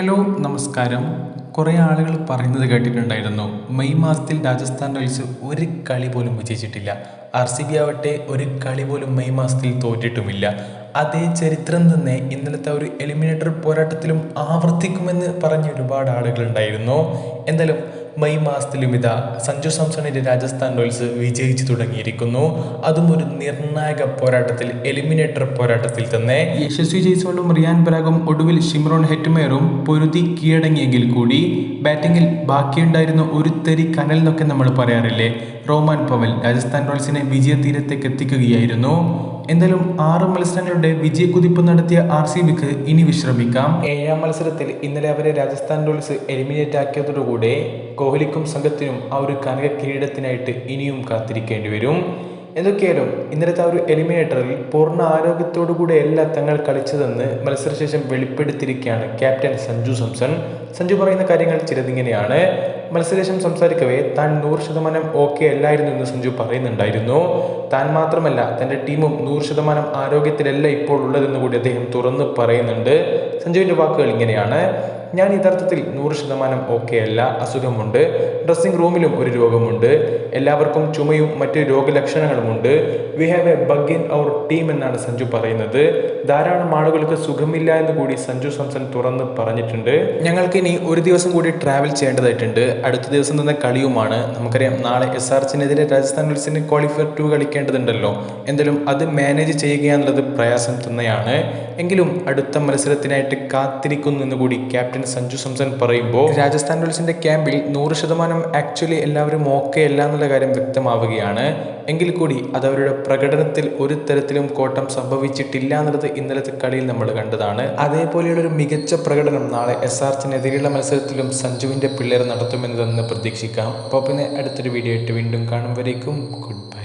Hello നമസ്കാരം. കുറേ ആളുകൾ പറയുന്നത് കേട്ടിട്ടുണ്ടായിരുന്നു. മെയ് മാസത്തിൽ രാജസ്ഥാൻ റോയൽസ് ഒരു കളി പോലും വിജയിച്ചിട്ടില്ല. ആർ സി ബി ആവട്ടെ ഒരു കളി പോലും മെയ് മാസത്തിൽ തോറ്റിട്ടുമില്ല. അതേ ചരിത്രം തന്നെ ഇന്നലത്തെ ഒരു എലിമിനേറ്റർ പോരാട്ടത്തിലും ആവർത്തിക്കുമെന്ന് പറഞ്ഞ ഒരുപാട് ആളുകളുണ്ടായിരുന്നു എന്തായാലും മെയ് മാസത്തിലും ഇതാ സഞ്ജു സാംസണിന്റെ രാജസ്ഥാൻ റോയൽസ് വിജയിച്ചു തുടങ്ങിയിരിക്കുന്നു. അതും ഒരു നിർണായക പോരാട്ടത്തിൽ എലിമിനേറ്റർ പോരാട്ടത്തിൽ തന്നെ. യശസ്വി ജയ്സോണും റിയാൻ പരാഗും ഒടുവിൽ ഷിമ്രോൺ ഹെറ്റ്മേറും പൊരുതി കീഴടങ്ങിയെങ്കിൽ കൂടി ബാറ്റിംഗിൽ ബാക്കിയുണ്ടായിരുന്ന ഒരു തെരി കനൽ എന്നൊക്കെ നമ്മൾ പറയാറില്ലേ? റോമാൻ പവൽ രാജസ്ഥാൻ റോയൽസിനെ വിജയതീരത്തേക്ക് എത്തിക്കുകയായിരുന്നു. എന്തായാലും ആറ് മത്സരങ്ങളുടെ വിജയക്കുതിപ്പ് നടത്തിയ ആർ സി ബിക്ക് ഇനി വിശ്രമിക്കാം. ഏഴാം മത്സരത്തിൽ ഇന്നലെ അവരെ രാജസ്ഥാൻ റോയൽസ് എലിമിനേറ്റ് ആക്കിയതോടുകൂടെ കോഹ്ലിക്കും സംഘത്തിനും ആ ഒരു കനക കിരീടത്തിനായിട്ട് ഇനിയും കാത്തിരിക്കേണ്ടി വരും. എന്തൊക്കെയായാലും ഇന്നലത്തെ ആ ഒരു എലിമിനേറ്ററിൽ പൂർണ ആരോഗ്യത്തോടു കൂടെയല്ല തങ്ങൾ കളിച്ചതെന്ന് മത്സരശേഷം വെളിപ്പെടുത്തിയിരിക്കുകയാണ് ക്യാപ്റ്റൻ സഞ്ജു സംസൺ. സഞ്ജു പറയുന്ന കാര്യങ്ങൾ ചിലതിങ്ങനെയാണ്. മത്സരശേഷം സംസാരിക്കവേ താൻ നൂറ് ശതമാനം ഓക്കെ അല്ലായിരുന്നു എന്ന് സഞ്ജു പറയുന്നുണ്ടായിരുന്നു. താൻ മാത്രമല്ല തന്റെ ടീമും നൂറ് ശതമാനം ആരോഗ്യത്തിലല്ല ഇപ്പോൾ ഉള്ളതെന്ന് കൂടി അദ്ദേഹം തുറന്ന് പറയുന്നുണ്ട്. സഞ്ജുവിന്റെ വാക്കുകൾ ഇങ്ങനെയാണ്. ഞാൻ യഥാർത്ഥത്തിൽ നൂറ് ശതമാനം ഓക്കെ അല്ല അസുഖമുണ്ട്. ഡ്രസ്സിംഗ് റൂമിലും ഒരു രോഗമുണ്ട്. എല്ലാവർക്കും ചുമയും മറ്റ് രോഗലക്ഷണങ്ങളുമുണ്ട്. We have a bug in our team എന്നാണ് സഞ്ജു പറയുന്നത്. ധാരാളം ആളുകൾക്ക് സുഖമില്ല എന്ന് കൂടി സഞ്ജു സംസൺ തുറന്ന് പറഞ്ഞിട്ടുണ്ട്. ഞങ്ങൾക്ക് ഇനി ഒരു ദിവസം കൂടി ട്രാവൽ ചെയ്യേണ്ടതായിട്ടുണ്ട്. അടുത്ത ദിവസം തന്നെ കളിയുമാണ്. നമുക്കറിയാം നാളെ എസ് ആർ എച്ചിനെതിരെ രാജസ്ഥാൻ റോയൽസിന് ക്വാളിഫയർ ടു കളിക്കേണ്ടതുണ്ടല്ലോ. എന്തായാലും അത് മാനേജ് ചെയ്യുക എന്നുള്ളത് പ്രയാസം തന്നെയാണ്. എങ്കിലും അടുത്ത മത്സരത്തിനായിട്ട് കാത്തിരിക്കുന്നു എന്ന് കൂടി ക്യാപ്റ്റൻ സഞ്ജു സംസൺ പറയുമ്പോൾ രാജസ്ഥാൻ റോയൽസിന്റെ ക്യാമ്പിൽ നൂറ് ശതമാനം ആക്ച്വലി എല്ലാവരും ഓക്കെ അല്ല എന്നുള്ള കാര്യം വ്യക്തമാവുകയാണ്. എങ്കിൽ കൂടി അത് അവരുടെ പ്രകടനത്തിൽ ഒരു തരത്തിലും കോട്ടം സംഭവിച്ചിട്ടില്ല എന്നുള്ളത് ഇന്നലത്തെ കളിയിൽ നമ്മൾ കണ്ടതാണ്. അതേപോലെയുള്ള ഒരു മികച്ച പ്രകടനം നാളെ എസ് ആർ എതിരെയുള്ള മത്സരത്തിലും സഞ്ജുവിന്റെ പിള്ളേർ നടത്തുമെന്ന് തന്നെ പ്രതീക്ഷിക്കാം. അപ്പോൾ പിന്നെ അടുത്തൊരു വീഡിയോ ആയിട്ട് വീണ്ടും കാണും. വരേക്കും ഗുഡ് ബൈ